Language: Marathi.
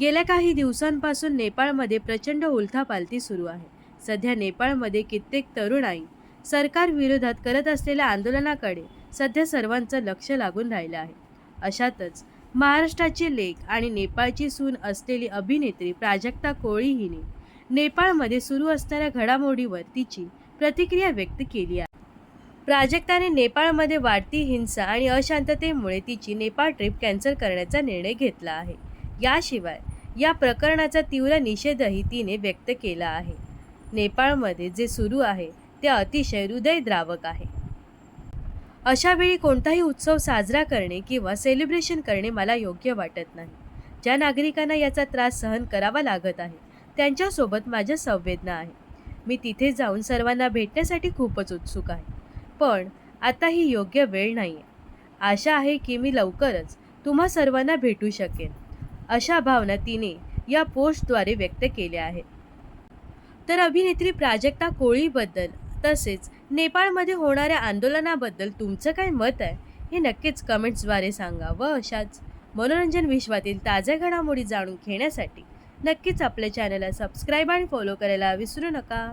गेल्या काही दिवसांपासून नेपाळमध्ये प्रचंड उलथापालथी सुरू आहे. सध्या नेपाळमध्ये कित्येक तरुणाई सरकार विरोधात करत असलेल्या आंदोलनाकडे सध्या सर्वांचं लक्ष लागून राहिलं आहे. अशातच महाराष्ट्राची लेख आणि नेपाळची सून असलेली अभिनेत्री प्राजक्ता कोळी हिने नेपाळमध्ये सुरू असणाऱ्या घडामोडीवर तिची प्रतिक्रिया व्यक्त केली आहे. प्राजक्ताने नेपाळमध्ये वाढती हिंसा आणि अशांततेमुळे तिची नेपाळ ट्रिप कॅन्सल करण्याचा निर्णय घेतला आहे. याशिवाय या प्रकरणाचा तीव्र निषेधही तिने व्यक्त केला आहे. नेपाळमध्ये जे सुरू आहे ते अतिशय हृदयद्रावक आहे. अशा वेळी कोणताही उत्सव साजरा करणे किंवा सेलिब्रेशन करणे मला योग्य वाटत नाही. ज्या नागरिकांना याचा त्रास सहन करावा लागत आहे त्यांच्यासोबत माझ्या संवेदना आहे. मी तिथे जाऊन सर्वांना भेटण्यासाठी खूपच उत्सुक आहे. पण आता ही योग्य वेळ नाही आहे आशा आहे की मी लवकरच तुम्हा सर्वांना भेटू शकेन. अशा भावना तिने या पोस्टद्वारे व्यक्त केल्या आहेत. तर अभिनेत्री प्राजक्ता कोळीबद्दल तसेच नेपाळमध्ये होणाऱ्या आंदोलनाबद्दल तुमचं काय मत आहे? हे नक्कीच कमेंट्सद्वारे सांगा व अशाच मनोरंजन विश्वातील ताज्या घडामोडी जाणून घेण्यासाठी नक्कीच आपल्या चॅनलला सबस्क्राईब आणि फॉलो करायला विसरू नका.